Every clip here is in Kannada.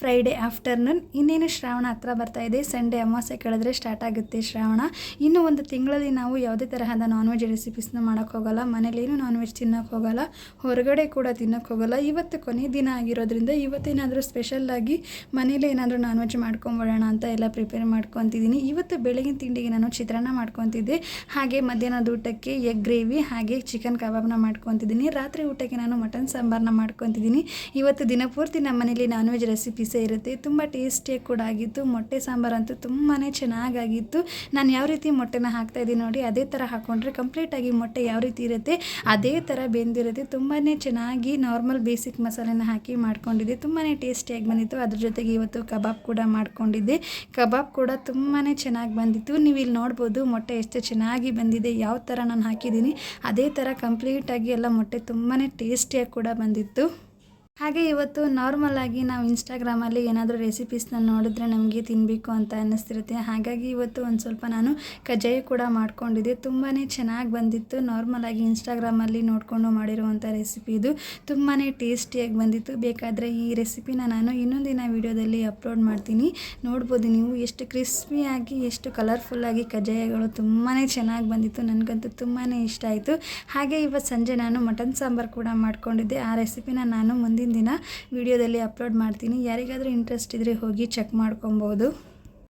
ಫ್ರೈಡೇ ಆಫ್ಟರ್ನೂನ್ ಇನ್ನೇನು ಶ್ರಾವಣ ಹತ್ರ ಬರ್ತಾ ಇದೆ? ಸಂಡೇ ಅಮಾವಾಸ್ಯೆ ಕಳೆದ್ರೆ ಸ್ಟಾರ್ಟ್ ಆಗುತ್ತೆ ಶ್ರಾವಣ. ಇನ್ನು ಒಂದು ತಿಂಗಳಲ್ಲಿ ನಾವು ಯಾವುದೇ ತರಹದ ನಾನ್ ವೆಜ್ ರೆಸಿಪೀಸ್ನ ಮಾಡೋಕ್ಕೆ ಹೋಗಲ್ಲ. ಮನೇಲೇನು ನಾನ್ ವೆಜ್ ತಿನ್ನೋಕ್ಕೆ ಹೋಗಲ್ಲ. ಹೊರಗಡೆ ಕೂಡ ತಿನ್ನೋಕ್ಕೆ ಹೋಗಲ್ಲ. ಇವತ್ತು ಕೊನೆ ದಿನ ಆಗಿರೋದ್ರಿಂದ ಇವತ್ತೇನಾದರೂ ಸ್ಪೆಷಲ್ಲಾಗಿ ಮನೇಲೇ ಏನಾದರೂ ನಾನ್ ವೆಜ್ ಮಾಡ್ಕೊಂಬಿಡೋಣ ಅಂತ ಎಲ್ಲ ಪ್ರಿಪೇರ್ ಮಾಡ್ಕೊತಿದ್ದೀನಿ. ಇವತ್ತು ಬೆಳಗಿನ ತಿಂಡಿಗೆ ನಾನು ಚಿತ್ರಾನ್ನ ಮಾಡ್ಕೊತಿದ್ದೆ. ಹಾಗೆ ಮಧ್ಯಾಹ್ನದ ಊಟಕ್ಕೆ ಎಗ್ ಗ್ರೇವಿ ಹಾಗೆ ಚಿಕನ್ ಕಬಾಬ್ನ ಮಾಡ್ಕೊತಿದ್ದೀನಿ. ರಾತ್ರಿ ಊಟಕ್ಕೆ ನಾನು ಮಟನ್ ಸಾಂಬಾರನ್ನ ಮಾಡ್ಕೊತಿದ್ದೀನಿ. ಇವತ್ತು ದಿನಪೂರ್ತಿ ನಮ್ಮ ಮನೇಲಿ ನಾನ್ ವೆಜ್ ರೆಸಿಪೀಸೇ ಇರುತ್ತೆ. ತುಂಬ ಟೇಸ್ಟಿಯಾಗಿ ಕೂಡ ಆಗಿತ್ತು. ಮೊಟ್ಟೆ ಸಾಂಬಾರಂತೂ ತುಂಬಾ ಚೆನ್ನಾಗಾಗಿತ್ತು. ನಾನು ಯಾವ ರೀತಿ ಮೊಟ್ಟೆನ ಹಾಕ್ತಾ ಇದ್ದೀನಿ ನೋಡಿ, ಅದೇ ಥರ ಹಾಕ್ಕೊಂಡ್ರೆ ಕಂಪ್ಲೀಟಾಗಿ ಮೊಟ್ಟೆ ಯಾವ ರೀತಿ ಇರುತ್ತೆ, ಅದೇ ಥರ ಬೆಂದಿರುತ್ತೆ. ತುಂಬಾ ಚೆನ್ನಾಗಿ ನಾರ್ಮಲ್ ಬೇಸಿಕ್ ಮಸಾಲೆನ ಹಾಕಿ ಮಾಡ್ಕೊಂಡಿದ್ದೆ. ತುಂಬಾ ಟೇಸ್ಟಿಯಾಗಿ ಬಂದಿತ್ತು. ಅದ್ರ ಜೊತೆಗೆ ಇವತ್ತು ಕಬಾಬ್ ಕೂಡ ಮಾಡ್ಕೊಂಡಿದ್ದೆ. ಕಬಾಬ್ ಕೂಡ ತುಂಬಾ ಚೆನ್ನಾಗಿ ಬಂದಿತ್ತು. ನೀವು ಇಲ್ಲಿ ನೋಡ್ಬೋದು ಮೊಟ್ಟೆ ಎಷ್ಟು ಚೆನ್ನಾಗಿ ಬಂದಿದೆ, ಯಾವ ಥರ ನಾನು ಹಾಕಿದ್ದೀನಿ. ಅದೇ ಥರ ಕಂಪ್ಲೀಟಾಗಿ ಎಲ್ಲ ಮೊಟ್ಟೆ ತುಂಬಾ ಟೇಸ್ಟಿಯಾಗಿ ಕೂಡ ಬಂದಿತ್ತು. ಹಾಗೆ ಇವತ್ತು ನಾರ್ಮಲಾಗಿ ನಾವು ಇನ್ಸ್ಟಾಗ್ರಾಮಲ್ಲಿ ಏನಾದರೂ ರೆಸಿಪೀಸ್ನ ನೋಡಿದ್ರೆ ನಮಗೆ ತಿನ್ನಬೇಕು ಅಂತ ಅನ್ನಿಸ್ತಿರುತ್ತೆ. ಹಾಗಾಗಿ ಇವತ್ತು ಒಂದು ಸ್ವಲ್ಪ ನಾನು ಕಜ್ಜಾಯ ಕೂಡ ಮಾಡ್ಕೊಂಡಿದ್ದೆ. ತುಂಬಾ ಚೆನ್ನಾಗಿ ಬಂದಿತ್ತು. ನಾರ್ಮಲ್ ಆಗಿ ಇನ್ಸ್ಟಾಗ್ರಾಮಲ್ಲಿ ನೋಡಿಕೊಂಡು ಮಾಡಿರುವಂಥ ರೆಸಿಪಿ ಇದು. ತುಂಬಾ ಟೇಸ್ಟಿಯಾಗಿ ಬಂದಿತ್ತು. ಬೇಕಾದರೆ ಈ ರೆಸಿಪಿನ ನಾನು ಇನ್ನೊಂದಿನ ವೀಡಿಯೋದಲ್ಲಿ ಅಪ್ಲೋಡ್ ಮಾಡ್ತೀನಿ. ನೋಡ್ಬೋದು ನೀವು. ಎಷ್ಟು ಕ್ರಿಸ್ಪಿಯಾಗಿ ಎಷ್ಟು ಕಲರ್ಫುಲ್ಲಾಗಿ ಕಜ್ಜಾಯಗಳು ತುಂಬಾ ಚೆನ್ನಾಗಿ ಬಂದಿತ್ತು. ನನಗಂತೂ ತುಂಬಾ ಇಷ್ಟ ಆಯಿತು. ಹಾಗೆ ಇವತ್ತು ಸಂಜೆ ನಾನು ಮಟನ್ ಸಾಂಬಾರು ಕೂಡ ಮಾಡಿಕೊಂಡಿದ್ದೆ. ಆ ರೆಸಿಪಿನ ನಾನು ಮುಂದಿನ ದಿನ ವಿಡಿಯೋದಲ್ಲಿ ಅಪ್ಲೋಡ್ ಮಾಡ್ತೀನಿ. ಯಾರಿಗಾದರೂ ಇಂಟ್ರೆಸ್ಟ್ ಇದ್ದರೆ ಹೋಗಿ ಚೆಕ್ ಮಾಡ್ಕೊಬೋದು.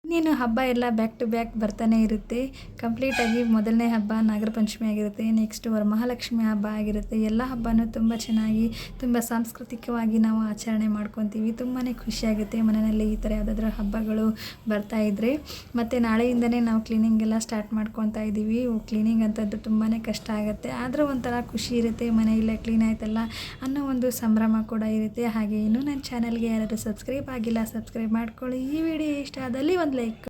ಇನ್ನೇನು ಹಬ್ಬ ಎಲ್ಲ ಬ್ಯಾಕ್ ಟು ಬ್ಯಾಕ್ ಬರ್ತಾನೆ ಇರುತ್ತೆ. ಕಂಪ್ಲೀಟಾಗಿ ಮೊದಲನೇ ಹಬ್ಬ ನಾಗರ ಪಂಚಮಿ ಆಗಿರುತ್ತೆ ನೆಕ್ಸ್ಟ್ ವರಮಹಾಲಕ್ಷ್ಮಿ ಹಬ್ಬ ಆಗಿರುತ್ತೆ. ಎಲ್ಲ ಹಬ್ಬನೂ ತುಂಬ ಚೆನ್ನಾಗಿ, ತುಂಬ ಸಾಂಸ್ಕೃತಿಕವಾಗಿ ನಾವು ಆಚರಣೆ ಮಾಡ್ಕೊತೀವಿ. ತುಂಬಾ ಖುಷಿಯಾಗುತ್ತೆ ಮನೆಯಲ್ಲಿ ಈ ಥರ ಯಾವುದಾದ್ರೂ ಹಬ್ಬಗಳು ಬರ್ತಾ ಇದ್ದರೆ ಮತ್ತು ನಾಳೆಯಿಂದನೇ ನಾವು ಕ್ಲೀನಿಂಗ್ ಎಲ್ಲ ಸ್ಟಾರ್ಟ್ ಮಾಡ್ಕೊತಾ ಇದ್ದೀವಿ. ಕ್ಲೀನಿಂಗ್ ಅಂತದ್ದು ತುಂಬಾ ಕಷ್ಟ ಆಗುತ್ತೆ. ಆದರೂ ಒಂಥರ ಖುಷಿ ಇರುತ್ತೆ ಮನೆಯಲ್ಲೇ ಕ್ಲೀನ್ ಆಯ್ತಲ್ಲ ಅನ್ನೋ ಒಂದು ಸಂಭ್ರಮ ಕೂಡ ಇರುತ್ತೆ. ಹಾಗೆ ಇನ್ನೂ ನನ್ನ ಚಾನಲ್ಗೆ ಯಾರಾದರೂ ಸಬ್ಸ್ಕ್ರೈಬ್ ಆಗಿಲ್ಲ ಸಬ್ಸ್ಕ್ರೈಬ್ ಮಾಡ್ಕೊಳ್ಳಿ. ಈ ವಿಡಿಯೋ ಇಷ್ಟ ಆದಲ್ಲಿ ಒಂದು like